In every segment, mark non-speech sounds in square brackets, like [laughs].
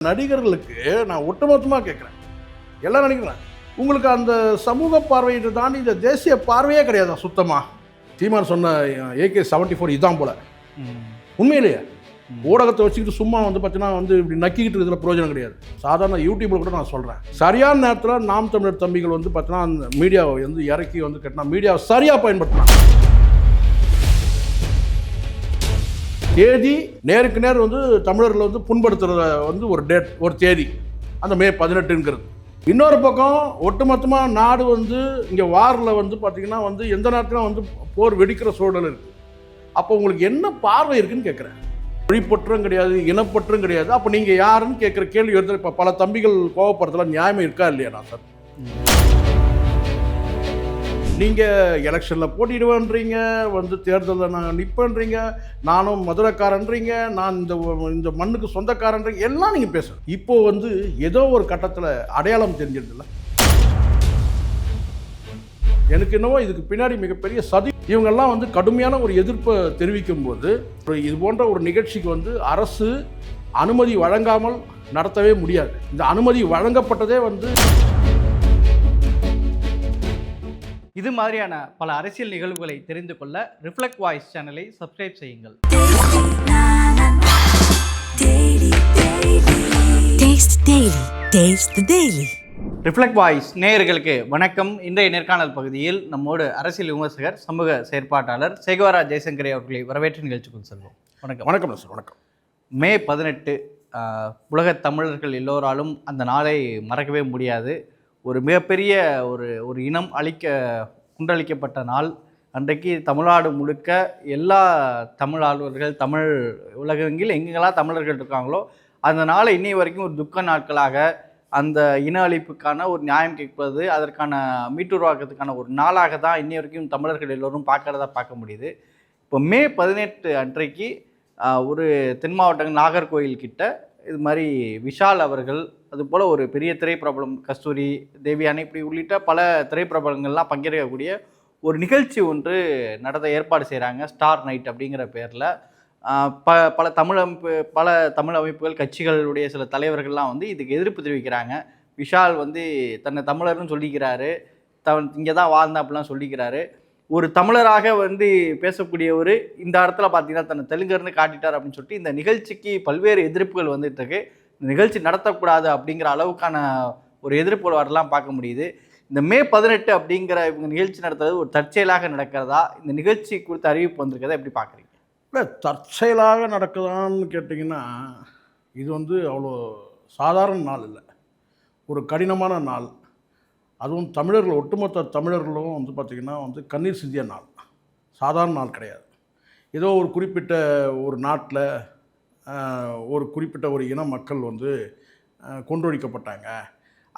நடிகர்களுக்கு நான் ஒட்டுமொத்தமாக கேட்குறேன் எல்லாம் நடிக்கிறேன் உங்களுக்கு அந்த சமூக பார்வையை தாண்டி இந்த தேசிய பார்வையே கிடையாதா சுத்தமாக சீமான் சொன்ன ஏகே செவன்ட்டி ஃபோர் இதான் போல. உண்மையிலேயே? ஊடகத்தை வச்சுக்கிட்டு சும்மா வந்து பார்த்தீங்கன்னா வந்து இப்படி நக்கிக்கிட்டு இருக்கிறதுல பிரயோஜனம் கிடையாது. சாதாரண யூடியூப்ல கூட நான் சொல்கிறேன் சரியான நேரத்தில் நாம் தமிழர் தம்பிகள் வந்து பார்த்தீங்கன்னா அந்த மீடியாவை வந்து இறக்கி வந்து கட்டினா மீடியாவை சரியாக பயன்படுத்தினாங்க தேதி நேருக்கு நேர் வந்து தமிழர்களை வந்து புண்படுத்துகிறத வந்து ஒரு டேட் ஒரு தேதி. அந்த மே பதினெட்டுங்கிறது. இன்னொரு பக்கம் ஒட்டுமொத்தமாக நாடு வந்து இங்கே வாரில் வந்து பார்த்திங்கன்னா வந்து எந்த நேரத்திலும் வந்து போர் வெடிக்கிற சூழல் இருக்குது அப்போ உங்களுக்கு என்ன பார்வை இருக்குன்னு கேட்குறேன் மொழிப்பற்றும் கிடையாது இனப்பற்றும் கிடையாது. அப்போ நீங்கள் யாருன்னு கேட்குற கேள்வி வருது. இப்போ பல தம்பிகள் கோவப்படுறதுல நியாயம் இருக்கா இல்லையா நான் சார்? நீங்கள் எலெக்ஷனில் போட்டிடுவேன்றீங்க வந்து தேர்தலில் நான் நிற்பேன்றீங்க நானும் மதுரைக்காரன்றீங்க நான் இந்த இந்த மண்ணுக்கு சொந்தக்காரன்றீங்க எல்லாம் நீங்கள் பேசுகிறோம் இப்போது வந்து ஏதோ ஒரு கட்டத்தில் அடையாளம் தெரிஞ்சிருதுல்ல. எனக்கு என்னவோ இதுக்கு பின்னாடி மிகப்பெரிய சதி. இவங்கெல்லாம் வந்து கடுமையான ஒரு எதிர்ப்பை தெரிவிக்கும் போது இது போன்ற ஒரு நிகழ்ச்சிக்கு வந்து அரசு அனுமதி வழங்காமல் நடத்தவே முடியாது. இந்த அனுமதி வழங்கப்பட்டதே வந்து இது மாதிரியான பல அரசியல் நிகழ்வுகளை தெரிந்து கொள்ள ரிஃப்ளெக்ட் வாய்ஸ் சேனலை சப்ஸ்கிரைப் செய்யுங்கள். Taste Daily. Taste the Daily. Reflect voice நேயர்களுக்கு வணக்கம். இன்றைய நேர்காணல் பகுதியில் நம்மோடு அரசியல் விமர்சகர் சமூக செயற்பாட்டாளர் சேகவரா ஜெயசங்கரி அவர்களை வரவேற்று நிகழ்ச்சிக்குள் செல்வோம். வணக்கம். வணக்கம் சார் வணக்கம். மே பதினெட்டு உலகத் தமிழர்கள் எல்லோராலும் அந்த நாளை மறக்கவே முடியாது. ஒரு மிகப்பெரிய ஒரு ஒரு இனம் அழிக்க குண்டளிக்கப்பட்ட நாள். அன்றைக்கு தமிழ்நாடு முழுக்க எல்லா தமிழ் ஆளுநர்கள் தமிழ் உலகெங்கில் எங்கெங்கெல்லாம் தமிழர்கள் இருக்காங்களோ அந்த நாளை இன்னை வரைக்கும் ஒரு துக்க நாட்களாக அந்த இன அழிப்புக்கான ஒரு நியாயம் கேட்பது அதற்கான மீட்டுருவாக்கத்துக்கான ஒரு நாளாக தான் இன்னை வரைக்கும் தமிழர்கள் எல்லோரும் பார்க்குறதா பார்க்க முடியுது. இப்போ மே பதினெட்டு அன்றைக்கு ஒரு தென் மாவட்டம் நாகர்கோயில் கிட்ட இது மாதிரி விஷால் அவர்கள் அதுபோல் ஒரு பெரிய திரைப்பிரபலம் கஸ்தூரி தேவியானை இப்படி உள்ளிட்ட பல திரைப்பிரபலங்கள்லாம் பங்கேற்கக்கூடிய ஒரு நிகழ்ச்சி ஒன்று நடத்த ஏற்பாடு செய்கிறாங்க ஸ்டார் நைட் அப்படிங்கிற பேரில். ப பல தமிழ் அமைப்பு பல தமிழ் அமைப்புகள் கட்சிகளுடைய சில தலைவர்கள்லாம் வந்து இதுக்கு எதிர்ப்பு தெரிவிக்கிறாங்க. விஷால் வந்து தன்னை தமிழர்னு சொல்லிக்கிறாரு. த இங்கே தான் வாழ்ந்தேன் அப்படிலாம் சொல்லிக்கிறாரு. ஒரு தமிழராக வந்து பேசக்கூடியவர் இந்த இடத்துல பார்த்தீங்கன்னா தன்னை தெலுங்கர்னு காட்டிட்டார் அப்படின்னு சொல்லிட்டு இந்த நிகழ்ச்சிக்கு பல்வேறு எதிர்ப்புகள் வந்துட்டு இருக்கு. நிகழ்ச்சி நடத்தக்கூடாது அப்படிங்கிற அளவுக்கான ஒரு எதிர்ப்பு வரலாம் பார்க்க முடியுது. இந்த மே பதினெட்டு அப்படிங்கிற இவங்க நிகழ்ச்சி நடத்துறது ஒரு தற்செயலாக நடக்கிறதா? இந்த நிகழ்ச்சி குறித்த அறிவிப்பு வந்திருக்கிறதா? எப்படி பார்க்குறீங்க? இல்லை தற்செயலாக நடக்குதான்னு கேட்டிங்கன்னா இது வந்து அவ்வளோ சாதாரண நாள் இல்லை. ஒரு கடினமான நாள். அதுவும் தமிழர்கள் ஒட்டுமொத்த தமிழர்களும் வந்து பார்த்திங்கன்னா வந்து கண்ணீர் சிந்திய நாள். சாதாரண நாள் கிடையாது. ஏதோ ஒரு குறிப்பிட்ட ஒரு நாட்டில் ஒரு குறிப்பிட்ட ஒரு இன மக்கள் வந்து கொன்றொழிக்கப்பட்டாங்க.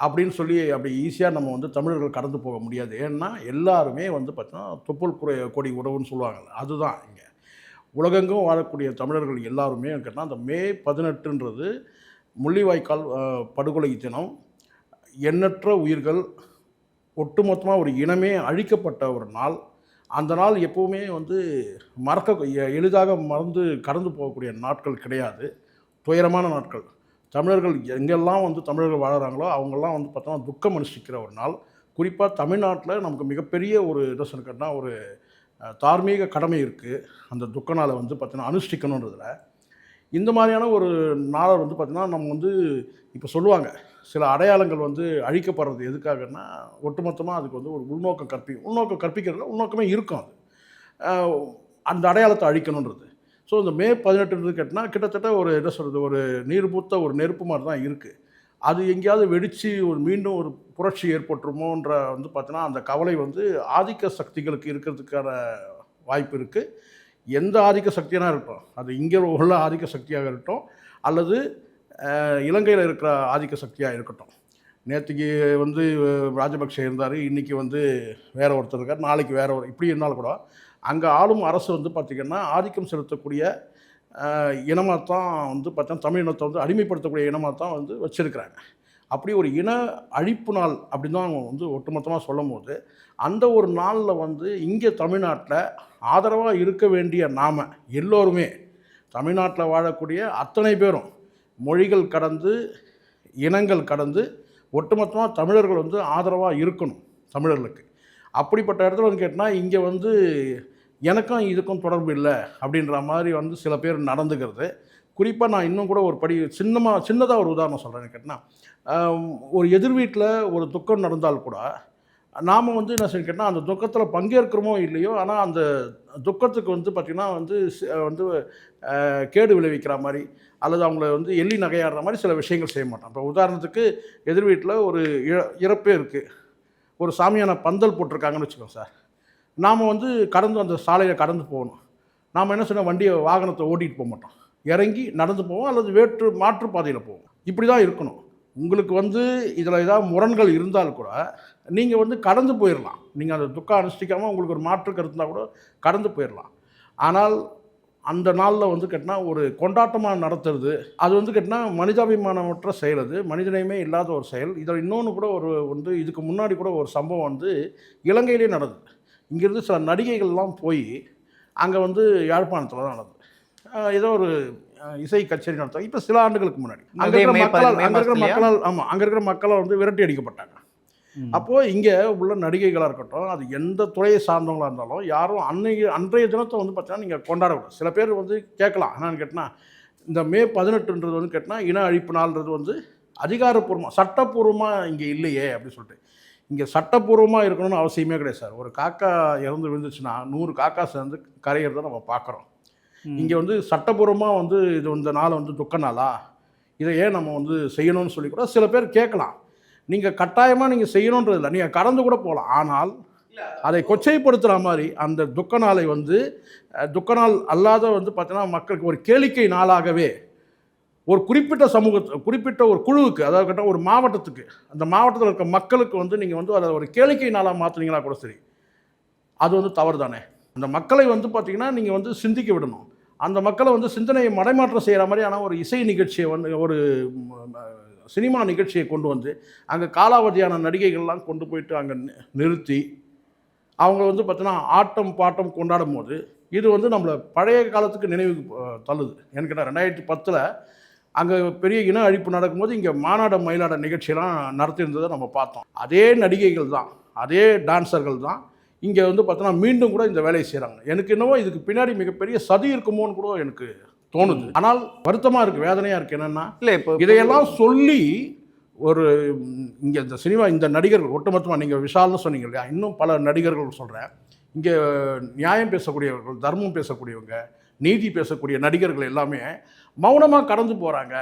அப்படின்னு சொல்லி அப்படி ஈஸியாக நம்ம வந்து தமிழர்கள் கடந்து போக முடியாது. ஏன்னா எல்லாருமே வந்து பார்த்தீங்கன்னா தொப்புள் குறை கொடி உறவுன்னு சொல்லுவாங்க அதுதான் இங்கே. உலகெங்கும் வாழக்கூடிய தமிழர்கள் எல்லாருமே கேட்டால் அந்த மே பதினெட்டுன்றது முள்ளிவாய்க்கால் படுகொலை தினம். எண்ணற்ற உயிர்கள் ஒட்டுமொத்தமாக ஒரு இனமே அழிக்கப்பட்ட ஒரு நாள். அந்த நாள் எப்போவுமே வந்து மறக்க எளிதாக மறந்து கடந்து போகக்கூடிய நாட்கள் கிடையாது. துயரமான நாட்கள். தமிழர்கள் எங்கெல்லாம் வந்து தமிழர்கள் வாழறாங்களோ அவங்கெல்லாம் வந்து பார்த்தோம்னா துக்கம் அனுஷ்டிக்கிற ஒரு நாள். குறிப்பாக தமிழ்நாட்டில் நமக்கு மிகப்பெரிய ஒரு என்ன சொல்லிக்கிட்டா ஒரு தார்மீக கடமை இருக்குது அந்த துக்க நாளை வந்து பார்த்தீங்கன்னா அனுஷ்டிக்கணுன்றதுல. இந்த மாதிரியான ஒரு நாளை வந்து பார்த்திங்கன்னா நம்ம வந்து இப்போ சொல்லுவாங்க சில அடையாளங்கள் வந்து அழிக்கப்படுறது எதுக்காகன்னா ஒட்டுமொத்தமாக அதுக்கு வந்து ஒரு உள்நோக்கம் கற்பி உள்நோக்கம் கற்பிக்கிறதுல உள்நோக்கமே இருக்கும் அது. அந்த அடையாளத்தை அழிக்கணுன்றது. ஸோ இந்த மே பதினெட்டுன்றது கேட்டால் கிட்டத்தட்ட ஒரு என்ன சொல்கிறது ஒரு நீர் பூத்த ஒரு நெருப்பு மாதிரி தான் இருக்குது அது எங்கேயாவது வெடித்து ஒரு மீண்டும் ஒரு புரட்சி ஏற்பட்டுருமோன்ற வந்து பார்த்தீங்கன்னா அந்த கவலை வந்து ஆதிக்க சக்திகளுக்கு இருக்கிறதுக்கான வாய்ப்பு இருக்குது எந்த ஆதிக்க சக்தியாக இருக்கட்டும். அது இங்கே உள்ள ஆதிக்க சக்தியாக இருக்கட்டும். அல்லது இலங்கையில் இருக்கிற ஆதிக்க சக்தியாக இருக்கட்டும். நேற்றுக்கு வந்து ராஜபக்ஷ இருந்தார். இன்றைக்கி வந்து வேற ஒருத்தர் இருக்கார். நாளைக்கு வேற ஒரு இப்படி இருந்தாலும் கூட அங்கே ஆளும் அரசு வந்து பார்த்திங்கன்னா ஆதிக்கம் செலுத்தக்கூடிய இனமாக தான் வந்து பார்த்தா தமிழ் இனத்தை வந்து அடிமைப்படுத்தக்கூடிய இனமாக தான் வந்து வச்சுருக்கிறாங்க. அப்படி ஒரு இன அழிப்பு நாள் அப்படின்னு தான் அவங்க வந்து ஒட்டுமொத்தமாக சொல்லும் போது அந்த ஒரு நாளில் வந்து இங்கே தமிழ்நாட்டில் ஆதரவாக இருக்க வேண்டிய நாம எல்லோருமே தமிழ்நாட்டில் வாழக்கூடிய அத்தனை பேரும் மொழிகள் கடந்து இனங்கள் கடந்து ஒட்டுமொத்தமாக தமிழர்கள் வந்து ஆதரவாக இருக்கணும் தமிழர்களுக்கு. அப்படிப்பட்ட இடத்துல வந்து கேட்டால் இங்கே வந்து எனக்கும் இதுக்கும் தொடர்பு இல்லை அப்படின்ற மாதிரி வந்து சில பேர் நடந்துக்கிறது. குறிப்பாக நான் இன்னும் கூட ஒரு படி சின்னமாக சின்னதாக ஒரு உதாரணம் சொல்கிறேன் கேட்டால் ஒரு எதிர் வீட்டில் ஒரு துக்கம் நடந்தால் கூட நாம் வந்து என்ன சொல்லி கேட்டால் அந்த துக்கத்தில் பங்கேற்கிறோமோ இல்லையோ ஆனால் அந்த துக்கத்துக்கு வந்து பார்த்திங்கன்னா வந்து வந்து கேடு விளைவிக்கிற மாதிரி அல்லது அவங்கள வந்து எள்ளி நகையாடுற மாதிரி சில விஷயங்கள் செய்ய மாட்டோம் இப்போ உதாரணத்துக்கு எதிர் வீட்டில் ஒரு இழ- இறப்பே இருக்குது ஒரு சாமியான பந்தல் போட்டிருக்காங்கன்னு வச்சுக்கோங்க சார். நாம் வந்து கடந்து அந்த சாலையை கடந்து போகணும். நாம் என்ன சொன்னால் வண்டியை வாகனத்தை ஓட்டிகிட்டு போக மாட்டோம். இறங்கி நடந்து போவோம் அல்லது வேற்று மாற்று பாதையில் போவோம். இப்படி தான் இருக்கணும். உங்களுக்கு வந்து இதில் ஏதாவது முரண்கள் இருந்தால் கூட நீங்கள் வந்து கடந்து போயிடலாம் நீங்கள் அந்த துக்கம் அனுஷ்டிக்காமல் உங்களுக்கு ஒரு மாற்று கருத்துனா கூட கடந்து போயிடலாம் ஆனால் அந்த நாளில் வந்து கேட்டினா ஒரு கொண்டாட்டமாக நடத்துறது அது வந்து கேட்டினா மனிதாபிமானமற்ற செயல் அது. மனிதனையுமே இல்லாத ஒரு செயல். இதில் இன்னொன்று கூட ஒரு வந்து இதுக்கு முன்னாடி கூட ஒரு சம்பவம் வந்து இலங்கையிலே நடந்தது. இங்கேருந்து சில நடிகைகள்லாம் போய் அங்கே வந்து யாழ்ப்பாணத்தில் தான் நடந்தது. ஏதோ ஒரு இசை கச்சேரி நடத்தாங்க இப்போ சில ஆண்டுகளுக்கு முன்னாடி. அங்கே இருக்கிற மக்களால் அங்கே இருக்கிற? மக்களால் ஆமாம் அங்கே இருக்கிற மக்களை வந்து விரட்டி அடிக்கப்பட்டாங்க. அப்போது இங்கே உள்ள நடிகைகளாக இருக்கட்டும் அது எந்த துறையை சார்ந்தவங்களாக இருந்தாலும் யாரும் அன்னைக்கு அன்றைய தினத்தை வந்து பார்த்தீங்கன்னா நீங்கள் கொண்டாடக்கூடாது. சில பேர் வந்து கேட்கலாம். என்னன்னு கேட்டால் இந்த மே பதினெட்டுன்றது வந்து கேட்டால் இன அழிப்பு நாள்ன்றது வந்து அதிகாரப்பூர்வமாக சட்டப்பூர்வமாக இங்கே இல்லையே அப்படின்னு சொல்லிட்டு. இங்கே சட்டப்பூர்வமாக இருக்கணும்னு அவசியமே கிடையாது சார். ஒரு காக்கா இறந்து விழுந்துச்சுன்னா நூறு காக்கா சேர்ந்து கரையிறத நம்ம பார்க்குறோம். இங்கே வந்து சட்டப்பூர்வமாக வந்து இது இந்த நாள் வந்து துக்க நாளா இதை ஏன் நம்ம வந்து செய்யணும்னு சொல்லி கூட சில பேர் கேட்கலாம். நீங்கள் கட்டாயமாக நீங்கள் செய்யணுன்றது இல்லை. நீங்கள் கடந்து கூட போகலாம். ஆனால் அதை கொச்சைப்படுத்துகிற மாதிரி அந்த துக்க நாளை வந்து துக்க நாள் அல்லாத வந்து பார்த்தீங்கன்னா மக்களுக்கு ஒரு கேளிக்கை நாளாகவே ஒரு குறிப்பிட்ட சமூகத்து குறிப்பிட்ட ஒரு குழுவுக்கு அதாவது கேட்டால் ஒரு மாவட்டத்துக்கு அந்த மாவட்டத்தில் இருக்க மக்களுக்கு வந்து நீங்கள் வந்து அதை ஒரு கேளிக்கை நாளாக மாற்றுனீங்களா கூட சரி. அது வந்து தவறு தானே அந்த மக்களை வந்து பார்த்தீங்கன்னா நீங்கள் வந்து சிந்திக்க விடணும். அந்த மக்களை வந்து சிந்தனையை மடைமாற்றம் செய்கிற மாதிரியான ஒரு இசை நிகழ்ச்சியை வந்து ஒரு சினிமா நிகழ்ச்சியை கொண்டு வந்து அங்கே காலாவதியான நடிகைகள்லாம் கொண்டு போயிட்டு அங்கே நிறுத்தி அவங்க வந்து பார்த்தோன்னா ஆட்டம் பாட்டம் கொண்டாடும் போது இது வந்து நம்மளை பழைய காலத்துக்கு நினைவுக்கு தள்ளுது. ஏன்னு கேட்டால் ரெண்டாயிரத்தி பத்தில் அங்கே பெரிய இன அழிப்பு நடக்கும்போது இங்கே மாநாட மயிலாட நிகழ்ச்சியெல்லாம் நடத்தியிருந்ததை நம்ம பார்த்தோம். அதே நடிகைகள் தான் அதே டான்சர்கள் தான் இங்கே வந்து பார்த்தோன்னா மீண்டும் கூட இந்த வேலையை செய்கிறாங்க எனக்கு என்னவோ இதுக்கு பின்னாடி மிகப்பெரிய சதி இருக்குமோன்னு கூட எனக்கு தோணுது. ஆனால் வருத்தமாக இருக்குது வேதனையாக இருக்குது என்னென்னா இல்லை இப்போ இதையெல்லாம் சொல்லி ஒரு இங்கே இந்த சினிமா இந்த நடிகர்கள் ஒட்டுமொத்தமாக நீங்கள் விஷால்னு சொன்னீங்க இல்லையா இன்னும் பல நடிகர்கள் சொல்கிறேன் இங்கே நியாயம் பேசக்கூடியவர்கள் தர்மம் பேசக்கூடியவங்க நீதி பேசக்கூடிய நடிகர்கள் எல்லாமே மௌனமாக கடந்து போகிறாங்க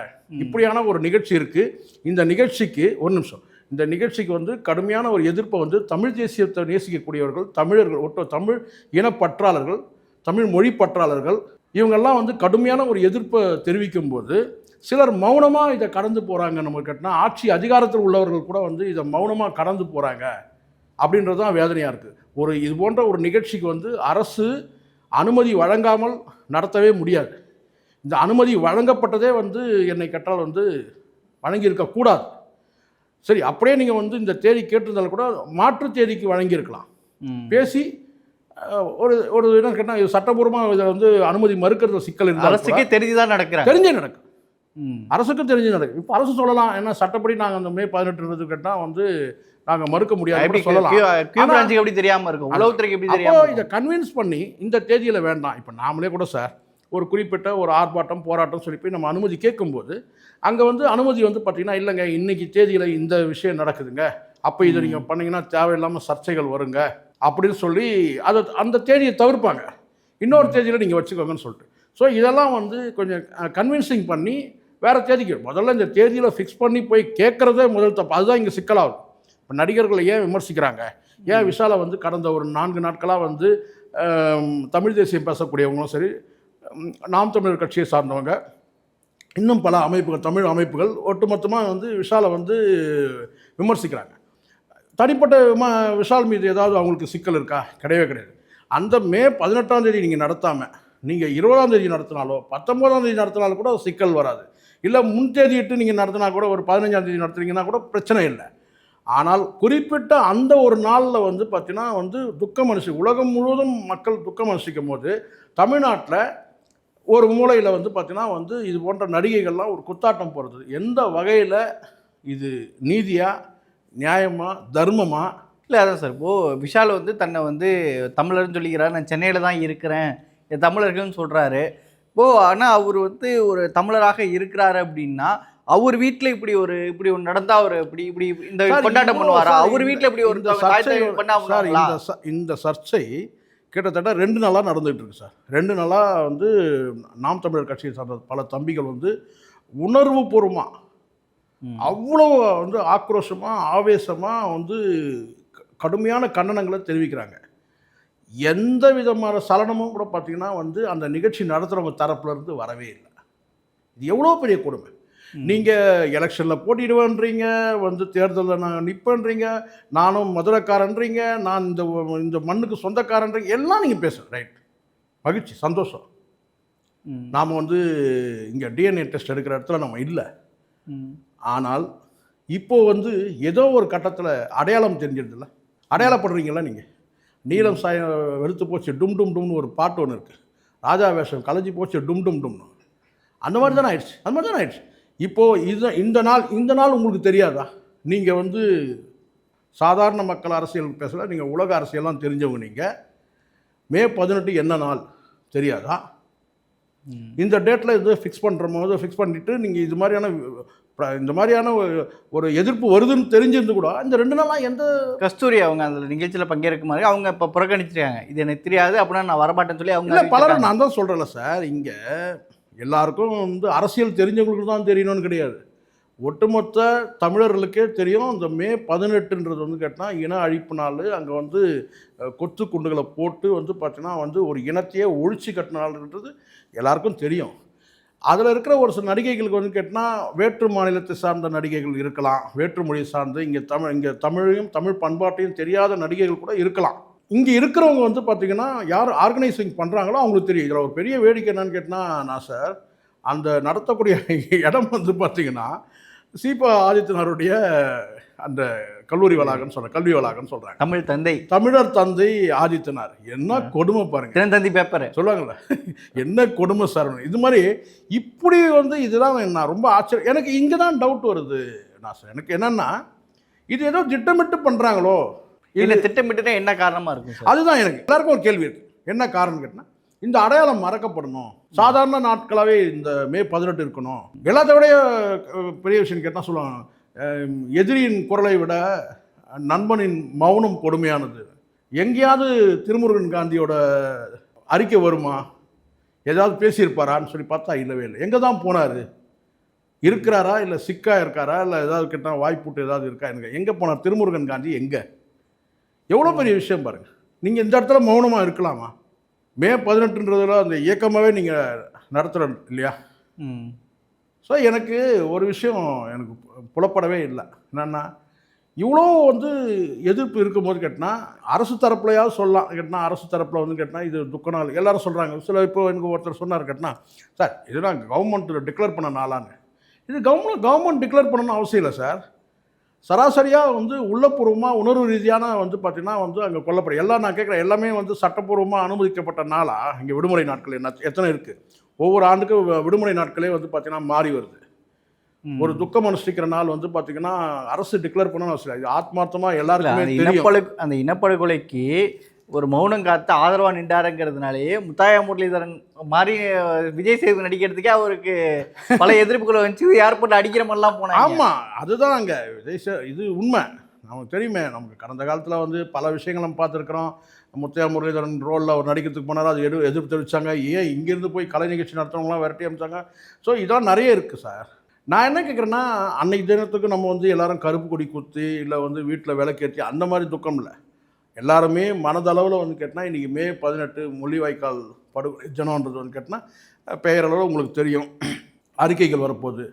இப்படியான ஒரு நிகழ்ச்சி இருக்குது இந்த நிகழ்ச்சிக்கு ஒரு நிமிஷம். இந்த நிகழ்ச்சிக்கு வந்து கடுமையான ஒரு எதிர்ப்பை வந்து தமிழ் தேசியத்தை நேசிக்கக்கூடியவர்கள் தமிழர்கள் ஒட்ட தமிழ் இனப்பற்றாளர்கள் தமிழ் மொழி பற்றாளர்கள் இவங்கெல்லாம் வந்து கடுமையான ஒரு எதிர்ப்பை தெரிவிக்கும் போது சிலர் மௌனமாக இதை கடந்து போகிறாங்க நம்ம கேட்டால் ஆட்சி அதிகாரத்தில் உள்ளவர்கள் கூட வந்து இதை மௌனமாக கடந்து போகிறாங்க அப்படின்றது தான் வேதனையாக இருக்குது ஒரு இது போன்ற ஒரு நிகழ்ச்சிக்கு வந்து அரசு அனுமதி வழங்காமல் நடத்தவே முடியாது. இந்த அனுமதி வழங்கப்பட்டதே வந்து என்னை கேட்டால் வந்து வழங்கியிருக்கக்கூடாது சரி அப்படியே நீங்கள் வந்து இந்த தேதி கேட்டிருந்தாலும் கூட மாற்று தேதிக்கு வழங்கியிருக்கலாம். பேசி ஒரு ஒரு என்ன கேட்டால் இது சட்டபூர்வமாக இதில் வந்து அனுமதி மறுக்கிறது சிக்கல் இருந்தால் அரசுக்கே தெரிஞ்சுதான் நடக்கிறாங்க. தெரிஞ்சே நடக்கும். அரசுக்கும் தெரிஞ்சு நடக்கும். இப்போ அரசு சொல்லலாம் ஏன்னா சட்டப்படி நாங்கள் அந்த மே பதினெட்டு கேட்டால் வந்து நாங்கள் மறுக்க முடியாது எப்படி சொல்லலாம். எப்படி தெரியாம இருக்கும்? உளவுத்துறைக்கு எப்படி தெரியாம இதை கன்வின்ஸ் பண்ணி இந்த தேதியில் வேண்டாம். இப்போ நாமளே கூட சார் ஒரு குறிப்பிட்ட ஒரு ஆர்ப்பாட்டம் போராட்டம் சொல்லி போய் நம்ம அனுமதி கேட்கும்போது அங்கே வந்து அனுமதி வந்து பார்த்தீங்கன்னா இல்லைங்க இன்னைக்கு தேதியில் இந்த விஷயம் நடக்குதுங்க. அப்போ இதை நீங்கள் பண்ணீங்கன்னா தேவையில்லாமல் சர்ச்சைகள் வருங்க அப்படின்னு சொல்லி அதை அந்த தேதியை தவிர்ப்பாங்க. இன்னொரு தேதியில் நீங்கள் வச்சுக்கோங்கன்னு சொல்லிட்டு. ஸோ இதெல்லாம் வந்து கொஞ்சம் கன்வின்சிங் பண்ணி வேறு தேதிக்கு முதல்ல இந்த தேதியில் ஃபிக்ஸ் பண்ணி போய் கேட்குறதே முதல் தப்பு. அதுதான் இங்கே சிக்கலாகும். இப்போ நடிகர்களை ஏன் விமர்சிக்கிறாங்க? ஏன் விஷாலை வந்து கடந்த ஒரு நான்கு நாட்களாக வந்து தமிழ் தேசியம் பேசக்கூடியவங்களும் சரி நாம் தமிழர் கட்சியை சார்ந்தவங்க. இன்னும் பல அமைப்புகள் தமிழ் அமைப்புகள் ஒட்டுமொத்தமாக வந்து விஷாலை வந்து விமர்சிக்கிறாங்க. தனிப்பட்ட விம விஷால் மீது ஏதாவது அவங்களுக்கு சிக்கல் இருக்கா? கிடையவே கிடையாது. அந்த மே பதினெட்டாம் தேதி நீங்கள் நடத்தாமல் நீங்கள் இருபதாம் தேதி நடத்தினாலோ பத்தொம்போதாம் தேதி நடத்தினாலும் கூட சிக்கல் வராது. இல்லை முன் தேதியிட்டு நீங்கள் நடத்தினா கூட ஒரு பதினஞ்சாம் தேதி நடத்துனீங்கன்னா கூட பிரச்சனை இல்லை. ஆனால் குறிப்பிட்ட அந்த ஒரு நாளில் வந்து பார்த்தீங்கன்னா வந்து துக்கம் அனுசி உலகம் முழுவதும் மக்கள் துக்கம் அனுசிக்கும் போது தமிழ்நாட்டில் ஒரு மூலையில் வந்து பார்த்தீங்கன்னா வந்து இது போன்ற நடிகைகள்லாம் ஒரு குத்தாட்டம் போகிறது எந்த வகையில் இது நீதியா நியாயமா தர்மமா? இல்லை அதான் சார். இப்போது விஷால் வந்து தன்னை வந்து தமிழர்னு சொல்லிக்கிறார். நான் சென்னையில் தான் இருக்கிறேன். என் தமிழர்கள்னு சொல்கிறாரு இப்போ ஆனால் அவர் வந்து ஒரு தமிழராக இருக்கிறாரு அப்படின்னா அவர் வீட்டில் இப்படி ஒரு இப்படி ஒன்று நடந்தா அவர் இப்படி இப்படி இந்த கொண்டாட்டம் பண்ணுவாரா? அவர் வீட்டில் இப்படி ஒரு சர்ச்சை- இந்த சர்ச்சை கிட்டத்தட்ட ரெண்டு நாளாக நடந்துகிட்டு இருக்கு சார். ரெண்டு நாளாக வந்து நாம் தமிழர் கட்சியை சார்ந்த பல தம்பிகள் வந்து உணர்வு பூர்வமாக. அவ்வளோ வந்து ஆக்ரோஷமாக ஆவேசமாக வந்து க- கடுமையான கண்டனங்களை தெரிவிக்கிறாங்க. எந்த விதமான சலனமும் கூட பார்த்தீங்கன்னா வந்து அந்த நிகழ்ச்சி நடத்துகிறவங்க தரப்புல இருந்து வரவே இல்லை. இது எவ்வளோ பெரிய கொடுமை? நீங்கள் எலெக்ஷனில் போட்டிடுவேன்றீங்க வந்து தேர்தலில் நான் நிற்பேன்றீங்க நானும் மதுரைக்காரன்றீங்க நான் இந்த இந்த மண்ணுக்கு சொந்தக்காரன்றீங்க எல்லாம் நீங்கள் பேசுங்க ரைட். மகிழ்ச்சி சந்தோஷம். நாம் வந்து இங்கே டிஎன்ஏ டெஸ்ட் எடுக்கிற இடத்துல நம்ம இல்லை. ஆனால் இப்போ வந்து ஏதோ ஒரு கட்டத்தில் அடையாளம் தெரிஞ்சிருதுல்ல? அடையாளப்படுறீங்களா நீங்கள் நீலம் சாய வெளுத்து போச்சு டும் டும் டும்னு ஒரு பாட்டு ஒன்று இருக்குது ராஜா வேஷம் கலைஞ்சி போச்சு டும் டும் டும்னு. அந்த மாதிரி தானே ஆயிடுச்சு. அந்த மாதிரி தானே ஆயிடுச்சு. இப்போது இது இந்த நாள் இந்த நாள் உங்களுக்கு தெரியாதா? நீங்கள் வந்து சாதாரண மக்கள் அரசியல் பேசல நீங்கள் உலக அரசியல்லாம் தெரிஞ்சவங்க நீங்கள் மே பதினெட்டு என்ன நாள்? தெரியாதா. இந்த டேட்டில் இது ஃபிக்ஸ் பண்ணுற போது ஃபிக்ஸ் பண்ணிவிட்டு நீங்கள் இது மாதிரியான இந்த மாதிரியான ஒரு- எதிர்ப்பு வருதுன்னு தெரிஞ்சிருந்து கூட இந்த ரெண்டு நாளாக எந்த கஸ்தூரி அவங்க அந்த நிகழ்ச்சியில் பங்கேற்கும் மாதிரி அவங்க இப்போ புறக்கணிச்சிருக்காங்க. இது எனக்கு தெரியாது அப்படின்னா நான் வரமாட்டேன்னு சொல்லி அவங்க பலரும். நான் தான் சொல்கிறேன்ல சார் இங்கே எல்லாருக்கும் வந்து அரசியல் தெரிஞ்சவங்களுக்கு தான் தெரியணும்னு கிடையாது. ஒட்டுமொத்த தமிழர்களுக்கே தெரியும் இந்த மே பதினெட்டுன்றது வந்து கேட்டால் இன அழிப்பு நாள் அங்கே வந்து கொத்து குண்டுகளை போட்டு வந்து பார்த்தீங்கன்னா வந்து ஒரு இனத்தையே ஒழிச்சு கட்டின நாள்ன்றது எல்லாருக்கும் தெரியும். அதில் இருக்கிற ஒரு சில நடிகைகளுக்கு வந்து கேட்டால் வேற்று மாநிலத்தை சார்ந்த நடிகைகள் இருக்கலாம் வேற்று மொழியை சார்ந்து இங்கே தமிழ் இங்கே தமிழையும் தமிழ் பண்பாட்டையும் தெரியாத நடிகைகள் கூட இருக்கலாம். இங்கே இருக்கிறவங்க வந்து பார்த்தீங்கன்னா யார் ஆர்கனைசிங் பண்ணுறாங்களோ அவங்களுக்கு தெரியும். இதில் ஒரு பெரிய வேடிக்கை என்னன்னு கேட்டால் நான் சார் அந்த நடத்தக்கூடிய இடம் வந்து பார்த்தீங்கன்னா சீபா ஆதித்யநாருடைய அந்த கல்லூரி வளாகம்னு சொல்கிறேன் கல்வி வளாகம்னு சொல்கிறாங்க தமிழ் தந்தை. தமிழர் தந்தை ஆதித்யநாத் என்ன கொடுமை பாருங்க. தினத்தந்தி பேப்பர். சொல்லுவாங்கல்ல. என்ன கொடுமை சார் இது மாதிரி இப்படி வந்து இதுதான் நான் ரொம்ப ஆச்சரியம் எனக்கு இங்கே தான் டவுட் வருது. நான் சார் எனக்கு என்னன்னா இது ஏதோ திட்டமிட்டு பண்ணுறாங்களோ இல்லை திட்டமிட்டுனா என்ன காரணமா இருக்கும் அதுதான் எனக்கு. எல்லாருக்கும் ஒரு கேள்வி இருக்கு. என்ன காரணம் கேட்டால் இந்த அடையாளம் மறக்கப்படணும். சாதாரண நாட்களாகவே இந்த மே பதினெட்டு இருக்கணும். எல்லாத்த விட பெரிய விஷயம் கேட்டால் சொல்லுவாங்க எதிரியின் குரலை விட நண்பனின் மௌனம் கொடுமையானது. எங்கேயாவது திருமுருகன் காந்தியோட அறிக்கை வருமா? ஏதாவது பேசியிருப்பாரான்னு சொல்லி பார்த்தா இல்லவே இல்லை. எங்கே தான் போனார்? இருக்கிறாரா இல்லை சிக்கா இருக்காரா? இல்லை ஏதாவது கேட்டால் வாய்ப்புட்டு ஏதாவது இருக்கா எனக்கு? எங்கே போனார்? திருமுருகன் காந்தி எங்கே? எவ்வளோ பெரிய விஷயம் பாருங்க. நீங்கள் இந்த இடத்துல மௌனமாக இருக்கலாமா? மே பதினெட்டுன்றதுல அந்த இயக்கமாகவே நீங்கள் நடத்துகிற இல்லையா? ம். ஸோ எனக்கு ஒரு விஷயம் எனக்கு புலப்படவே இல்லை. என்னென்னா இவ்வளோ வந்து எதிர்ப்பு இருக்கும்போது கேட்டினா அரசு தரப்புலையாவது சொல்லலாம். கேட்டினா அரசு தரப்பில் வந்து கேட்டினா இது துக்க நாள். எல்லாரும் சொல்கிறாங்க சில இப்போ எனக்கு ஒருத்தர் சொன்னார் கேட்டினா சார் இதெல்லாம் கவர்மெண்ட் டிக்ளேர் பண்ண நாளான்னு. இது கவர்மெண்ட் கவர்மெண்ட் டிக்ளேர் பண்ணணும்னு அவசியம் இல்லை சார். சராசரியாக வந்து உள்ளபூர்வமாக உணர்வு ரீதியான வந்து பார்த்திங்கன்னா வந்து அங்கே கொல்லப்படும் எல்லாம் நான் கேட்குறேன் எல்லாமே வந்து சட்டப்பூர்வமாக அனுமதிக்கப்பட்ட நாளா? இங்கே விடுமுறை நாட்கள் என்ன எத்தனை இருக்குது ஒவ்வொரு ஆண்டுக்கும் விடுமுறை நாட்களே வந்து பார்த்திங்கன்னா மாறி வருது. ஒரு துக்கம் அனுஷ்டிக்கிற நாள் வந்து பார்த்தீங்கன்னா அரசு டிக்ளேர் பண்ணணும் அவசியம் ஆத்மார்த்தமாக எல்லாருக்குமே அந்த இனப்படுகொலைக்கு ஒரு மௌனம் காத்து ஆதரவாக நின்றாருங்கிறதுனாலேயே முத்தாயா முரளிதரன் மாதிரி விஜய் சேது நடிக்கிறதுக்கே அவருக்கு பல எதிர்ப்புகளை வந்து ஏர்போர்ட் அடிக்கிற மாதிரிலாம் போனாங்க. ஆமாம் அதுதான் அங்கே விஜய் சே- இது உண்மை. நமக்கு தெரியுமே நமக்கு கடந்த காலத்தில் வந்து பல விஷயங்கள் நம்ம பார்த்துருக்குறோம். முத்தையா முரளிதரன் ரோலில் அவர் நடிக்கிறதுக்கு போனார் அது எடு எதிர்ப்பு தெரிவித்தாங்க ஏன் இங்கேருந்து போய் கலை நிகழ்ச்சி நடத்துறவங்களாம் விரட்டி அமிச்சாங்க? ஸோ இதெல்லாம் நிறைய இருக்குது சார் நான் என்ன கேட்குறேன்னா அன்னைக்கு தினத்துக்கு நம்ம வந்து எல்லாரும் கருப்பு கொடி குத்தி இல்லை வந்து வீட்டில் விளக்கேற்றி அந்த மாதிரி துக்கம் இல்லை. எல்லாருமே மனதளவில் வந்து கேட்டால் இன்றைக்கி மே பதினெட்டு மொழிவாய்க்கால் படுகொலை ஜனம்ன்றது வந்து கேட்டால் பெயரளவில் உங்களுக்கு தெரியும். [clears throat] அறிக்கைகள் வரப்போகுது.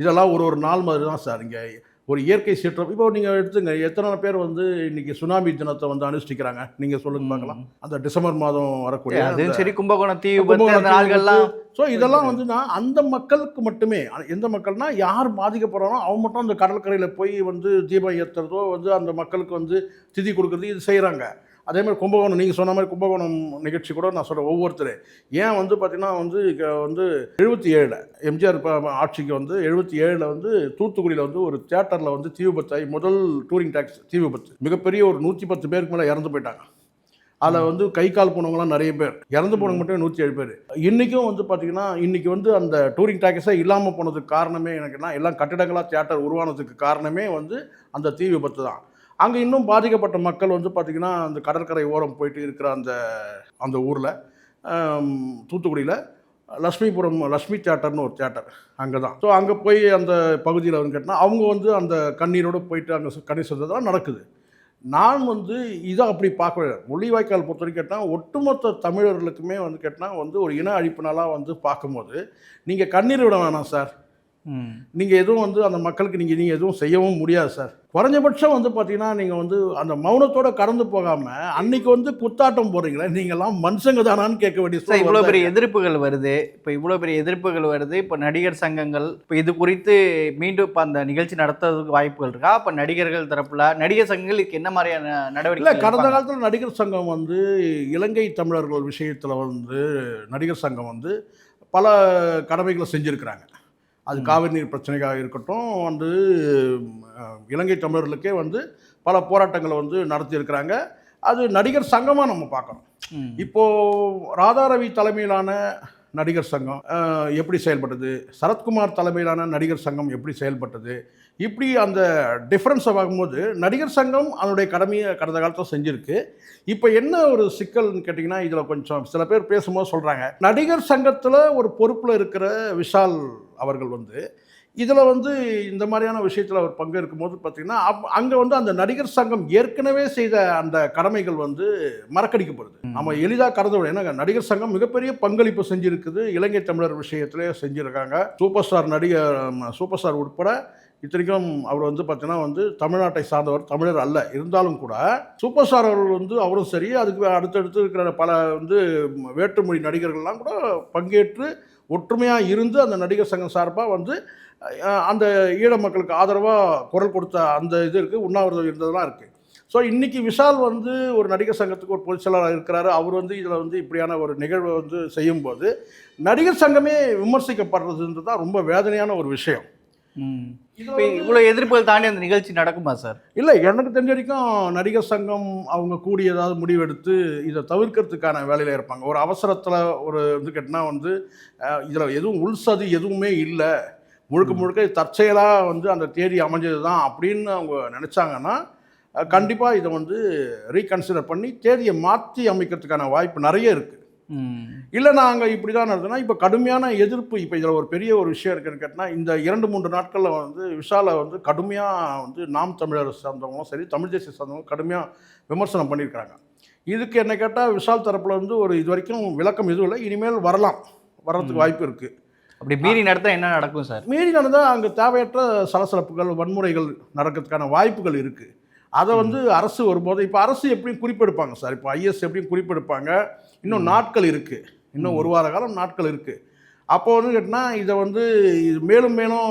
இதெல்லாம் ஒரு ஒரு நாள் மாதிரி தான் சார் இங்கே ஒரு இயற்கை சீற்றம். இப்போ நீங்கள் எடுத்துங்க எத்தனை பேர் வந்து இன்னைக்கு சுனாமி தினத்தை வந்து அனுஷ்டிக்கிறாங்க? நீங்கள் சொல்லுங்க பார்க்கலாம். அந்த டிசம்பர் மாதம் வரக்கூடிய அதுவும் சரி கும்பகோணம் தீ நாள்கள்லாம் ஸோ இதெல்லாம் வந்துன்னா அந்த மக்களுக்கு மட்டுமே எந்த மக்கள்னா யார் பாதிக்கப்படுறானோ அவங்க மட்டும் அந்த கடற்கரையில் போய் வந்து தீபம் ஏற்றுறதோ வந்து அந்த மக்களுக்கு வந்து திதி கொடுக்குறது இது செய்கிறாங்க அதே மாதிரி கும்பகோணம் நீங்கள் சொன்ன மாதிரி கும்பகோணம் நிகழ்ச்சி கூட நான் சொல்கிறேன் ஒவ்வொருத்தர். ஏன் வந்து பார்த்தீங்கன்னா வந்து வந்து எழுபத்தி ஏழில் எம்ஜிஆர் ஆட்சிக்கு வந்து எழுபத்தி ஏழில் வந்து தூத்துக்குடியில் வந்து ஒரு தியேட்டரில் வந்து தீ விபத்தாகி முதல் டூரிங் டாக்ஸ் தீ விபத்து. மிகப்பெரிய ஒரு நூற்றி பத்து பேருக்கு மேலே இறந்து போயிட்டாங்க. அதில் வந்து கை கால் போனவங்களாம் நிறைய பேர். இறந்து போனவங்க மட்டும் நூற்றி ஏழு பேர். இன்றைக்கும் வந்து பார்த்தீங்கன்னா இன்றைக்கி வந்து அந்த டூரிங் டாக்கஸே இல்லாமல் போனதுக்கு காரணமே எனக்குன்னா எல்லாம் கட்டிடங்களாக தியேட்டர் உருவானதுக்கு காரணமே வந்து அந்த தீ விபத்து தான். அங்கே இன்னும் பாதிக்கப்பட்ட மக்கள் வந்து பார்த்திங்கன்னா அந்த கடற்கரை ஓரம் போயிட்டு இருக்கிற அந்த அந்த ஊரில் தூத்துக்குடியில் லக்ஷ்மிபுரம் லக்ஷ்மி தேட்டர்னு ஒரு தேட்டர் அங்கே தான் ஸோ அங்கே போய் அந்த பகுதியில் வந்து கேட்டால் அவங்க வந்து அந்த கண்ணீரோடு போயிட்டு அங்கே கண்ணீர் செஞ்சதெல்லாம் நடக்குது. நான் வந்து இதை அப்படி பார்க்கல முள்ளிவாய்க்கால் பொறுத்த வரைக்கும் கேட்டால் ஒட்டுமொத்த தமிழர்களுக்குமே வந்து கேட்டால் வந்து ஒரு இன அழிப்பினலாக வந்து பார்க்கும்போது நீங்கள் கண்ணீர் விட வேணாம் சார். நீங்கள் எதுவும் வந்து அந்த மக்களுக்கு நீங்கள் நீங்கள் எதுவும் செய்யவும் முடியாது சார். குறைஞ்சபட்சம் வந்து பார்த்தீங்கன்னா நீங்கள் வந்து அந்த மௌனத்தோட கடந்து போகாமல் அன்னைக்கு வந்து குத்தாட்டம் போடுறீங்களே நீங்கள்லாம் மனுஷங்க தானான்னு கேட்க வேண்டிய சார் சூழல் இவ்வளோ. பெரிய எதிர்ப்புகள் வருது. இப்போ இவ்வளோ பெரிய எதிர்ப்புகள் வருது. இப்போ நடிகர் சங்கங்கள் இப்போ இது குறித்து மீண்டும் இப்போ அந்த நிகழ்ச்சி நடத்துறதுக்கு வாய்ப்புகள் இருக்கா? அப்போ நடிகர்கள் தரப்புல நடிகர் சங்கங்கள் இதுக்கு என்ன மாதிரியான இல்லை நடவடிக்கை கடந்த காலத்தில் நடிகர் சங்கம் வந்து இலங்கை தமிழர்கள் விஷயத்தில் வந்து நடிகர் சங்கம் வந்து பல கடமைகளை செஞ்சுருக்கிறாங்க. அது காவிரி நீர் பிரச்சனைக்காக இருக்கட்டும் வந்து இலங்கை தமிழர்களுக்கே வந்து பல போராட்டங்களை வந்து நடத்தியிருக்கிறாங்க. அது நடிகர் சங்கமாக நம்ம பார்க்குறோம் ம். இப்போ ராதாரவி தலைமையிலான நடிகர் சங்கம் எப்படி செயல்பட்டது? சரத்குமார் தலைமையிலான நடிகர் சங்கம் எப்படி செயல்பட்டது? இப்படி அந்த டிஃப்ரென்ஸை பார்க்கும்போது நடிகர் சங்கம் அதனுடைய கடமையை கடந்த காலத்தில் செஞ்சுருக்கு. இப்போ என்ன ஒரு சிக்கல்னு கேட்டிங்கன்னா இதில் கொஞ்சம் சில பேர் பேசும்போது சொல்கிறாங்க நடிகர் சங்கத்தில் ஒரு பொறுப்பில் இருக்கிற விஷால் அவர்கள் வந்து இதில் வந்து இந்த மாதிரியான விஷயத்தில் அவர் பங்கேற்கும் போது பார்த்திங்கன்னா அப் அங்கே வந்து அந்த நடிகர் சங்கம் ஏற்கனவே செய்த அந்த கடமைகள் வந்து மறக்கடிக்கப்படுது. நம்ம எளிதாக கடந்து ஏன்னா நடிகர் சங்கம் மிகப்பெரிய பங்களிப்பு செஞ்சுருக்குது. இலங்கை தமிழர் விஷயத்திலே செஞ்சுருக்காங்க. சூப்பர் ஸ்டார் நடிகர் சூப்பர் ஸ்டார் உட்பட இத்தனைக்கும் அவர் வந்து பார்த்தீங்கன்னா வந்து தமிழ்நாட்டை சார்ந்தவர் தமிழர் அல்ல. இருந்தாலும் கூட சூப்பர் ஸ்டார் அவர்கள் வந்து அவரும் சரி அதுக்கு அடுத்தடுத்து இருக்கிற பல வந்து வேற்றுமொழி நடிகர்கள்லாம் கூட பங்கேற்று ஒற்றுமையாக இருந்து அந்த நடிகர் சங்கம் சார்பாக வந்து அந்த ஈழ மக்களுக்கு ஆதரவாக குரல் கொடுத்த அந்த இது இருக்குது உண்ணாவிரதம் இருந்ததெல்லாம் இருக்குது ஸோ இன்றைக்கி விஷால் வந்து ஒரு நடிகர் சங்கத்துக்கு ஒரு பொதுச் செயலாளர் இருக்கிறாரு. அவர் வந்து இதில் வந்து இப்படியான ஒரு நிகழ்வை வந்து செய்யும்போது நடிகர் சங்கமே விமர்சிக்கப்படுறதுன்றது தான் ரொம்ப வேதனையான ஒரு விஷயம். இவ்வளோ எதிர்ப்புகள் தாண்டி அந்த நிகழ்ச்சி நடக்குமா சார்? இல்லை எனக்கு தெரிஞ்ச வரைக்கும் நடிகர் சங்கம் அவங்க கூடி ஏதாவது முடிவெடுத்து இதை தவிர்க்கிறதுக்கான வேலையில் இருப்பாங்க. ஒரு அவசரத்தில் ஒரு இது கேட்டினா வந்து இதில் எதுவும் உள்சதி எதுவுமே இல்லை. முழுக்க முழுக்க தற்செயலாக வந்து அந்த தேதி அமைஞ்சது தான் அப்படின்னு அவங்க நினச்சாங்கன்னா கண்டிப்பாக இதை வந்து ரீகன்சிடர் பண்ணி தேதியை மாற்றி அமைக்கிறதுக்கான வாய்ப்பு நிறைய இருக்குது இல்லை நாங்கள் இப்படி தான் நடந்தோம்னா இப்போ கடுமையான எதிர்ப்பு இப்போ இதில் ஒரு பெரிய ஒரு விஷயம் இருக்குன்னு கேட்டால் இந்த இரண்டு மூன்று நாட்களில் வந்து விஷாலை வந்து கடுமையாக வந்து நாம் தமிழர் சார்ந்தவங்களும் சரி தமிழ் தேசிய சார்ந்தவங்களும் கடுமையாக விமர்சனம் பண்ணியிருக்காங்க இதுக்கு என்ன கேட்டால் விஷால் தரப்பில் வந்து ஒரு இது வரைக்கும் விளக்கம் எதுவும் இல்லை. இனிமேல் வரலாம். வர்றதுக்கு வாய்ப்பு இருக்குது அப்படி மீறி நடத்தா என்ன நடக்கும் சார்? மீறி நடந்தால் அங்கே தேவையற்ற சலசலப்புகள் வன்முறைகள் நடக்கிறதுக்கான வாய்ப்புகள் இருக்குது அதை வந்து அரசு வரும்போது இப்போ அரசு எப்படியும் குறிப்பெடுப்பாங்க சார். இப்போ ஐஎஸ் எப்படியும் குறிப்பெடுப்பாங்க. இன்னும் நாட்கள் இருக்குது இன்னும் ஒரு வார காலம் நாட்கள் இருக்குது அப்போ வந்து கேட்டால் இதை வந்து இது மேலும் மேலும்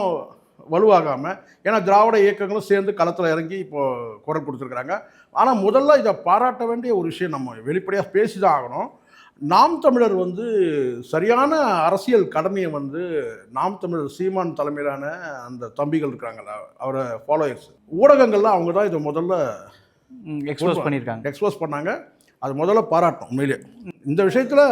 வலுவாகாமல் ஏன்னா திராவிட இயக்கங்களும் சேர்ந்து களத்தில் இறங்கி இப்போ குரல் கொடுத்துருக்குறாங்க. ஆனால் முதல்ல இதை பாராட்ட வேண்டிய ஒரு விஷயம் நம்ம வெளிப்படையாக பேசி தான் ஆகணும். நாம் தமிழர் வந்து சரியான அரசியல் கடமையை வந்து நாம் தமிழர் சீமான் தலைமையிலான அந்த தம்பிகள் இருக்காங்கல்ல அவரை ஃபாலோயர்ஸ் ஊடகங்கள்லாம் அவங்க தான் இதை முதல்ல எக்ஸ்போஸ் பண்ணியிருக்காங்க. எக்ஸ்போஸ் பண்ணாங்க. அது முதல்ல பாராட்டணும் உண்மையிலே. இந்த விஷயத்தில்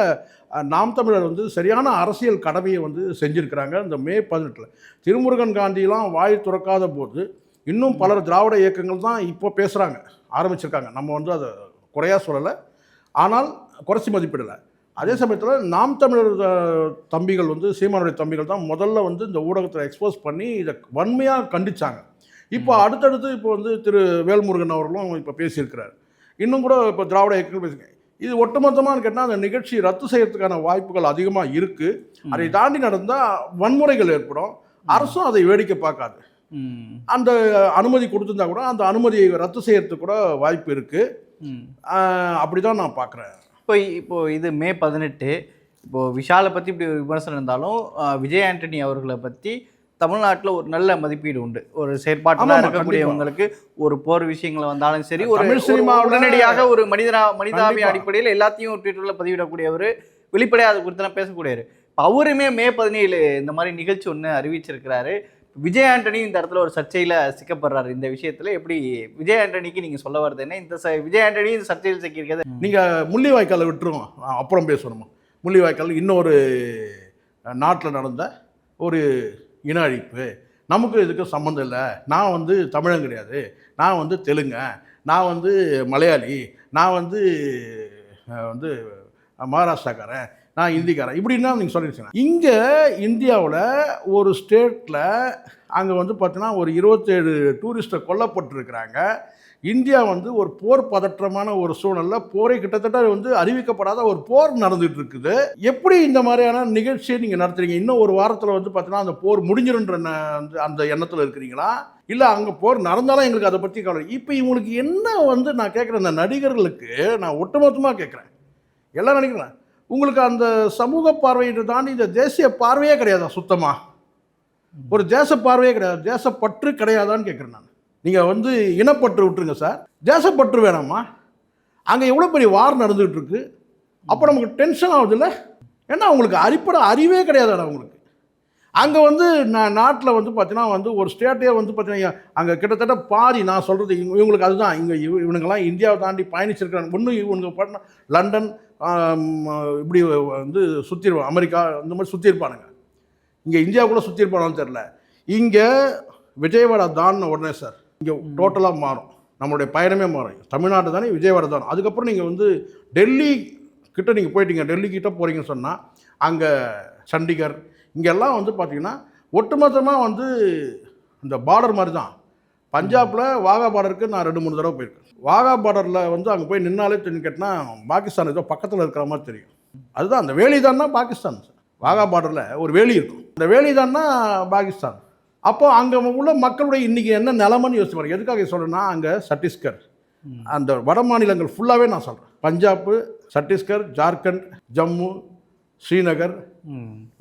நாம் தமிழர் வந்து சரியான அரசியல் கடமையை வந்து செஞ்சுருக்கிறாங்க இந்த மே பதினெட்டில். திருமுருகன் காந்தியெலாம் வாய் துறக்காத போது இன்னும் பலர் திராவிட இயக்கங்கள் தான் இப்போ பேசுகிறாங்க ஆரம்பிச்சிருக்காங்க. நம்ம வந்து அதை குறையாக சொல்லலை. ஆனால் குறைச்சி மதிப்பிடலை. அதே சமயத்தில் நாம் தமிழர் தம்பிகள் வந்து சீமானுடைய தம்பிகள் தான் முதல்ல வந்து இந்த ஊடகத்தில் எக்ஸ்போஸ் பண்ணி இதை வன்மையாக கண்டிச்சாங்க. இப்போ அடுத்தடுத்து இப்போ வந்து திரு வேல்முருகன் அவர்களும் இப்போ பேசியிருக்கிறார். இன்னும் கூட இப்போ திராவிட இயக்கங்கள் பேசுங்க. இது ஒட்டுமொத்தமாக கேட்டால் அந்த நிகழ்ச்சி ரத்து செய்யறதுக்கான வாய்ப்புகள் அதிகமாக இருக்குது அதை தாண்டி நடந்தால் வன்முறைகள் ஏற்படும். அரசும் அதை வேடிக்கை பார்க்காது. அந்த அனுமதி கொடுத்துருந்தா கூட அந்த அனுமதியை ரத்து செய்யறதுக்கு கூட வாய்ப்பு இருக்குது அப்படி தான் நான் பார்க்குறேன் இப்போ இப்போ இது மே பதினெட்டு. இப்போ விஷாலை பற்றி இப்படி ஒரு விமர்சனம் இருந்தாலும் விஜய் ஆண்டனி அவர்களை பற்றி தமிழ்நாட்டில் ஒரு நல்ல மதிப்பீடு உண்டு. ஒரு செயற்பாட்டில் இருக்கக்கூடியவங்களுக்கு ஒரு போர் விஷயங்கள் வந்தாலும் சரி ஒரு சினிமாவுல- உடனடியாக ஒரு மனிதனா கண்டிப்பா. அடிப்படையில் எல்லாத்தையும் ட்விட்டரில் பதிவிடக்கூடியவர் வெளிப்படையாக அது குறித்து பேசக்கூடியவர். அவருமே மே பதினேழு இந்த மாதிரி நிகழ்ச்சி ஒன்று அறிவிச்சிருக்கிறாரு. விஜய் ஆண்டனி இந்த இடத்துல ஒரு சர்ச்சையில் சிக்கப்படுறாரு. இந்த விஷயத்தில் எப்படி விஜய் ஆண்டனிக்கு நீங்கள் சொல்ல வருது என்ன? இந்த ச- விஜய் ஆண்டனி இந்த சர்ச்சையில் சிக்கியிருக்கிறது நீங்கள் முள்ளிவாய்க்காலை விட்டுருவோம் அப்புறம் பேசணுமா? முள்ளிவாய்க்கால் இன்னொரு நாட்டில் நடந்த ஒரு இன அழிப்பு நமக்கு இதுக்கு சம்மந்தம் இல்லை. நான் வந்து தமிழன் கிடையாது. நான் வந்து தெலுங்க நான் வந்து மலையாளி. நான் வந்து வந்து மகாராஷ்டிராக்காரன். நான் இந்திக்காரன். இப்படின்னா நீங்கள் சொல்லிடுச்சுங்க இங்கே இந்தியாவில் ஒரு ஸ்டேட்டில் அங்கே வந்து பார்த்தீங்கன்னா ஒரு இருபத்தேழு டூரிஸ்ட்டை கொல்லப்பட்டிருக்கிறாங்க. இந்தியா வந்து ஒரு போர் பதற்றமான ஒரு சூழலில் போரை கிட்டத்தட்ட வந்து அறிவிக்கப்படாத ஒரு போர் நடந்துட்டு இருக்குது எப்படி இந்த மாதிரியான நிகழ்ச்சியை நீங்கள் நடத்துறீங்க? இன்னும் ஒரு வாரத்தில் வந்து பார்த்தீங்கன்னா அந்த போர் முடிஞ்சிருன்ற அந்த- அந்த எண்ணத்தில் இருக்கிறீங்களா? இல்லை அங்கே போர் நடந்தாலும் எங்களுக்கு அதை பற்றி கவலை இப்போ இவங்களுக்கு என்ன வந்து நான் கேட்குறேன் இந்த நடிகர்களுக்கு நான் ஒட்டுமொத்தமாக கேட்குறேன் எல்லாம் நினைக்கிறேன் உங்களுக்கு அந்த சமூக பார்வையை தாண்டி இந்த தேசிய பார்வையே கிடையாதா சுத்தமாக ஒரு தேச பார்வையே கிடையாது. தேசப்பற்று கிடையாதான்னு கேட்குறேன் நான். நீங்கள் வந்து இனப்பற்று விட்டுருங்க சார். தேசப்பற்று வேணாமா? அங்கே எவ்வளோ பெரிய வார் நடந்துகிட்டு இருக்கு அப்போ நமக்கு டென்ஷன் ஆகுதுல்ல? ஏன்னா அவங்களுக்கு அடிப்படை அறிவே கிடையாதுடா அவங்களுக்கு அங்கே வந்து நான் நாட்டில் வந்து பார்த்தீங்கன்னா வந்து ஒரு ஸ்டேட்டே வந்து பார்த்தீங்கன்னா அங்கே கிட்டத்தட்ட பாதி நான் சொல்கிறது இவங்களுக்கு அதுதான். இங்கே இவ இவனுங்கெல்லாம் இந்தியாவை தாண்டி பயணிச்சிருக்கிறாங்க. ஒன்றும் இவனுங்க பண்ண லண்டன் இப்படி வந்து சுற்றிருவான் அமெரிக்கா இந்த மாதிரி சுற்றிருப்பானுங்க இங்கே இந்தியாவுக்குள்ளே சுற்றிருப்பானான்னு தெரில இங்கே விஜயவாடா தான் உடனே சார் இங்கே டோட்டலாக மாறும். நம்மளுடைய பயணமே மாறும். தமிழ்நாடு தானே விஜயவாடா தான். அதுக்கப்புறம் நீங்கள் வந்து டெல்லி கிட்ட நீங்கள் போயிட்டீங்க. டெல்லி கிட்ட போகிறீங்கன்னு சொன்னால் அங்கே சண்டிகர் இங்கெல்லாம் வந்து பார்த்தீங்கன்னா ஒட்டுமொத்தமாக வந்து இந்த பார்டர் மாதிரி தான் பஞ்சாபில் வாகா பார்டருக்கு நான் ரெண்டு மூணு தடவை போயிருக்கேன். வாகா பார்டரில் வந்து அங்கே போய் நின்னாலே தெரிஞ்சு கேட்டினா பாகிஸ்தான் ஏதோ பக்கத்தில் இருக்கிற மாதிரி தெரியும். அதுதான் அந்த வேலி தான்னா பாகிஸ்தான். வாகா பார்டரில் ஒரு வேலி இருக்கும். அந்த வேலி தான்னா பாகிஸ்தான். அப்போ அங்கே உள்ள மக்களுடைய இன்றைக்கி என்ன நிலமைன்னு யோசிச்சு பாருங்க. எதுக்காக சொல்கிறேன்னா அங்கே சத்தீஸ்கர் அந்த வட மாநிலங்கள் ஃபுல்லாகவே நான் சொல்கிறேன் பஞ்சாப் சத்தீஸ்கர் ஜார்க்கண்ட் ஜம்மு ஸ்ரீநகர்.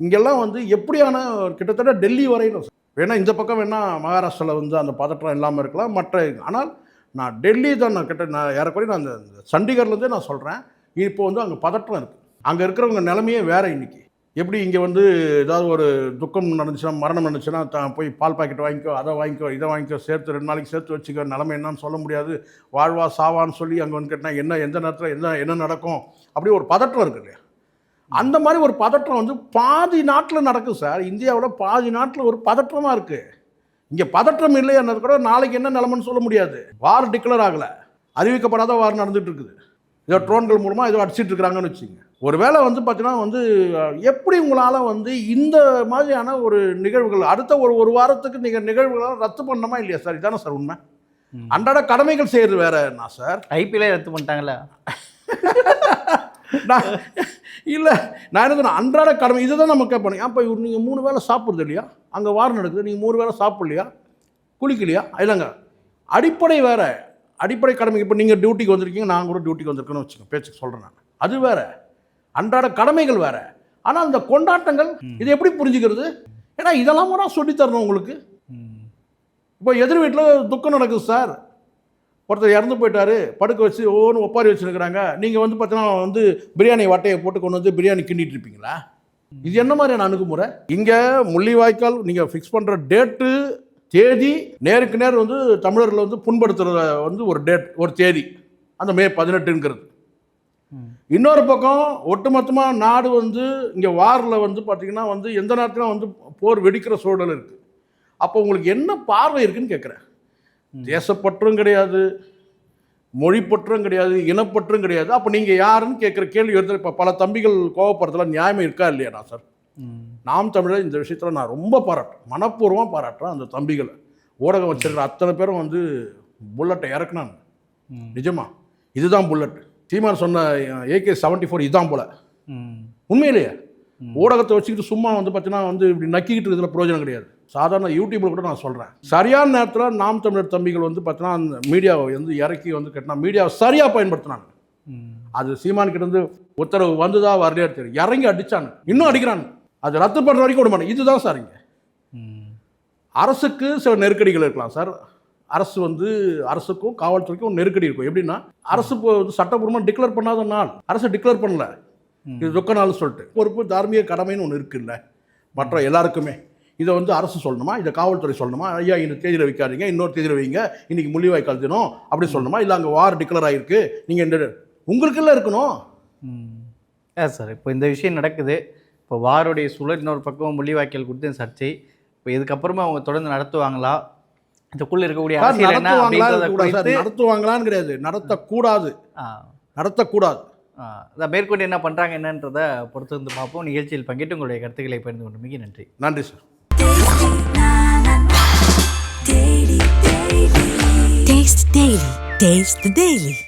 இங்கெல்லாம் வந்து எப்படியான கிட்டத்தட்ட டெல்லி வரையிலும் வேணா இந்த பக்கம் வேணா மகாராஷ்டிராவில் வந்து அந்த பதற்றம் இல்லாமல் இருக்கலாம். மற்ற ஆனால் நான் டெல்லி தான் நான் கிட்ட நான் ஏறக்குறைய நான் அந்த சண்டிகர்லேருந்தே நான் சொல்கிறேன் இப்போ வந்து அங்கே பதற்றம் இருக்குது அங்கே இருக்கிறவங்க நிலைமையே வேறு இன்னைக்கு. எப்படி இங்கே வந்து ஏதாவது ஒரு துக்கம் நடந்துச்சுன்னா மரணம் நடந்துச்சுன்னா தான் போய் பால் பாக்கெட் வாங்கிக்கோ அதை வாங்கிக்கோ இதை வாங்கிக்கோ சேர்த்து ரெண்டு நாளைக்கு சேர்த்து வச்சுக்கோ நிலமை என்னன்னு சொல்ல முடியாது. வாழ்வா சாவான்னு சொல்லி அங்கே வந்து கேட்டால் என்ன எந்த நேரத்தில் என்ன என்ன நடக்கும்? அப்படி ஒரு பதற்றம் இருக்கு இல்லையா? அந்த மாதிரி ஒரு பதற்றம் வந்து பாதி நாட்டில் நடக்கும் சார். இந்தியாவில் பாதி நாட்டில் ஒரு பதற்றமாக இருக்குது இங்கே பதற்றம் இல்லையானது கூட நாளைக்கு என்ன நிலமன்னு சொல்ல முடியாது. வார் டிக்ளேர் ஆகலை. அறிவிக்கப்படாத வார் நடந்துட்டு இருக்குது. ஏதோ ட்ரோன்கள் மூலமாக ஏதோ அடிச்சிட்டு இருக்கிறாங்கன்னு வச்சுங்க ஒருவேளை வந்து பார்த்தீங்கன்னா வந்து எப்படி உங்களால் வந்து இந்த மாதிரியான ஒரு நிகழ்வுகள் அடுத்த ஒரு ஒரு வாரத்துக்கு நீங்கள் நிகழ்வுகளை ரத்து பண்ணணுமா இல்லையா சார்? இதானே சார் உண்மை. அன்றாட கடமைகள் செய்கிறது வேற என்ன சார்? ஐபிஎல்லே ரத்து பண்ணிட்டாங்கல்ல [laughs] நான் இல்லை நான் என்ன அன்றாட கடமை இதை தான் நம்ம கேட்போம். அப்போ இவர் நீங்கள் மூணு வேளை சாப்பிட்றது இல்லையா? அங்கே வாரம் நடக்குது நீங்கள் மூணு வேளை சாப்பிட்லையா? குளிக்கலையா? இல்லைங்க. அடிப்படை வேற. அடிப்படை கடமை இப்போ நீங்கள் டியூட்டிக்கு வந்திருக்கீங்க நான் கூட டியூட்டிக்கு வந்திருக்கேன்னு வச்சுக்கோங்க பேச்சுக்கு சொல்கிறேன் நான். அது வேற. அன்றாட கடமைகள் வேற. ஆனால் அந்த கொண்டாட்டங்கள் இதை எப்படி புரிஞ்சுக்கிறது? ஏன்னா இதெல்லாம் கூட சொல்லித் தரணும் உங்களுக்கு. இப்போ எதிர் வீட்டில் துக்கம் நடக்குது சார். ஒருத்தர் இறந்து போயிட்டாரு படுக்க வச்சு ஒவ்வொன்று ஒப்பாரி வச்சுருக்கிறாங்க. நீங்கள் வந்து பார்த்தீங்கன்னா வந்து பிரியாணி வட்டையை போட்டு கொண்டு வந்து பிரியாணி கிண்டிட்டு இருப்பீங்களா? இது என்ன மாதிரியான அணுகுமுறை? இங்கே முள்ளிவாய்க்கால் நீங்கள் ஃபிக்ஸ் பண்ணுற டேட்டு தேதி நேருக்கு நேர் வந்து தமிழர்களை வந்து புண்படுத்துகிற வந்து ஒரு டேட் ஒரு தேதி. அந்த மே பதினெட்டுங்கிறது. இன்னொரு பக்கம் ஒட்டுமொத்தமாக நாடு வந்து இங்கே வாரில் வந்து பார்த்திங்கன்னா வந்து எந்த நேரத்திலும் வந்து போர் வெடிக்கிற சூழல் இருக்குது அப்போ உங்களுக்கு என்ன பார்வை இருக்குன்னு கேட்குறேன் தேசப்பற்றும் கிடையாது மொழிப்பற்றும் கிடையாது இனப்பற்றும் கிடையாது. அப்போ நீங்கள் யாருன்னு கேட்குற கேள்வி வருது. இப்போ பல தம்பிகள் கோவப்படுறதுல நியாயம் இருக்கா இல்லையா நான் சார்? நாம் தமிழர் இந்த விஷயத்தில் நான் ரொம்ப பாராட்டுறேன். மனப்பூர்வமாக பாராட்டுறேன் அந்த தம்பிகளை. ஊடகம் வச்சிருக்கிற அத்தனை பேரும் வந்து புல்லட்டை இறக்குனாங்க நிஜமா. இதுதான் புல்லட் சீமான் சொன்ன ஏகே செவன்ட்டி ஃபோர் இதுதான் போல. உண்மையிலேயே. ஊடகத்தை வச்சுக்கிட்டு சும்மா வந்து பார்த்தீங்கன்னா வந்து இப்படி நக்கிக்கிட்டு இருக்கிறதுல பிரயோஜனம் கிடையாது. சாதாரண யூடியூப்ல கூட நான் சொல்கிறேன் சரியான நேரத்தில் நாம் தமிழர் தம்பிகள் வந்து பார்த்தீங்கன்னா அந்த மீடியாவை வந்து இறக்கி வந்து கட்டினா மீடியாவை சரியாக பயன்படுத்தினாங்க. அது சீமான் கிட்ட இருந்து உத்தரவு வந்துதா வரலையா தெரியும் இறங்கி அடிச்சாங்க. இன்னும் அடிக்கிறாங்க. அது ரத்து பண்ணுற வரைக்கும் விட மாட்டேன் இதுதான் சார் இங்கே. அரசுக்கு சில நெருக்கடிகள் இருக்கலாம் சார். அரசு வந்து அரசுக்கும் காவல்துறைக்கும் நெருக்கடி இருக்கும். எப்படின்னா அரசு சட்டப்பூர்வமாக டிக்ளேர் பண்ணாத நாள். அரசு டிக்ளேர் பண்ணல. இது துக்க நாள் சொல்லிட்டு. பொறுப்பு தார்மீக கடமைன்னு ஒன்று இருக்குல்ல. மற்ற எல்லாருக்குமே. இதை வந்து அரசு சொல்லணுமா? இதை காவல்துறை சொல்லணுமா? ஐயா இந்த தேதியில் வைக்காதீங்க. இன்னொரு தேதியில் வைங்க. இன்னைக்கு முள்ளிவாய்க்கால் தினம் அப்படி சொல்லணுமா? இல்லை அங்கே வார் டிக்ளேர் ஆகிருக்கு நீங்கள் இந்த உங்களுக்கெல்லாம் இருக்கணும். ஏன் சார் இப்போ இந்த விஷயம் நடக்குது. இப்போ வாருடைய சூழல் இன்னொரு பக்கம் முள்ளிவாய்க்கால் கொடுத்து சர்ச்சை. இப்போ இதுக்கப்புறமா அவங்க தொடர்ந்து நடத்துவாங்களா? இதுக்குள்ள இருக்கக்கூடிய நடத்துவாங்களான்னு கிடையாது. நடத்தக்கூடாது. ஆ, நடத்தக்கூடாது. ஆ, அதான் மேற்கொண்டு என்ன பண்றாங்க என்னன்றதை பொறுத்து வந்து பார்ப்போம். நிகழ்ச்சியில் பங்கேற்று உங்களுடைய கருத்துக்களை பகிர்ந்து கொண்டு மிக நன்றி. நன்றி சார். Taste the Daily.